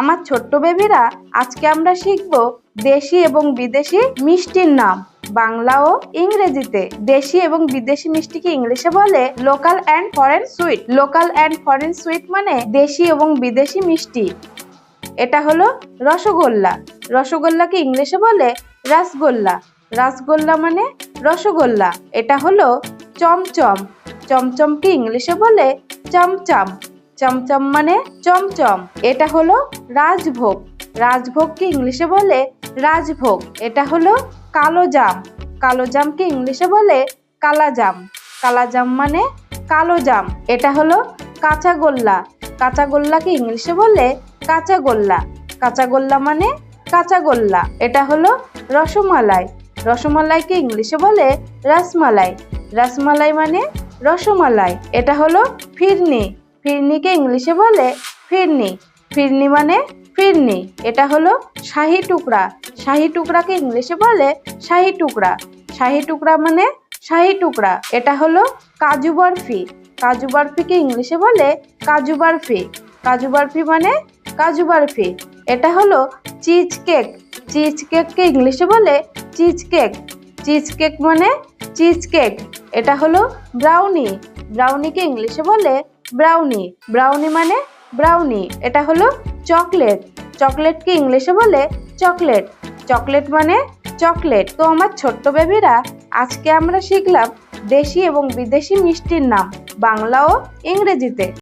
আমার ছোট্ট বেবিরা, আজকে আমরা শিখব দেশি এবং বিদেশি মিষ্টির নাম। বাংলা ও ইংরেজিতে দেশি এবং বিদেশি মিষ্টিকে ইংলিশে বলে local and foreign sweet local and foreign sweet মানে দেশি এবং বিদেশি মিষ্টি। এটা হলো রসগোল্লা। রসগোল্লাকে ইংলিশে বলে রাসগোল্লা। রাসগোল্লা মানে রসগোল্লা। এটা হলো চমচম। চমচমকে ইংলিশে বলে চমচম। চমচম মানে চমচম। এটা হলো রাজভোগ। রাজভোগকে ইংলিশে বলে রাজভোগ। এটা হলো কালো জাম কালো জামকে ইংলিশে বলে কালাজাম। কালাজাম মানে কালো জাম এটা হলো কাঁচা গোল্লা কাঁচা গোল্লাকে ইংলিশে বলে কাঁচা গোল্লা কাঁচা গোল্লা মানে কাঁচা গোল্লা এটা হলো রসমালাই। রসমালাইকে ইংলিশে বলে রসমালাই। রসমালাই মানে রসমালাই। এটা হলো ফিরনি। ফিরনিকে ইংলিশে বলে? ফিরনি। ফিরনি মানে ফিরনি। এটা হলো শাহি টুকরা। শাহি টুকরাকে ইংলিশে বলে? শাহি টুকরা। শাহি টুকরা মানে শাহি টুকরা। এটা হলো কাজু বরফি। কাজু বরফিকে ইংলিশে বলে? কাজু বরফি। কাজু বরফি মানে কাজু বরফি। এটা হলো চিজ কেক। চিজ কেককে ইংলিশে বলে? Cheese cake. চিজ কেক মানে চিজ কেক। এটা হলো ব্রাউনি। ব্রাউনিকে ইংলিশে বলে? ব্রাউনি ব্রাউনি মানে ব্রাউনি এটা হলো চকলেট চকলেটকে ইংলিশে বলে চকলেট চকলেট মানে চকলেট তো আমার ছোট্ট বেবিরা, আজকে আমরা শিখলাম দেশি এবং বিদেশি মিষ্টির নাম, বাংলা ও ইংরেজিতে।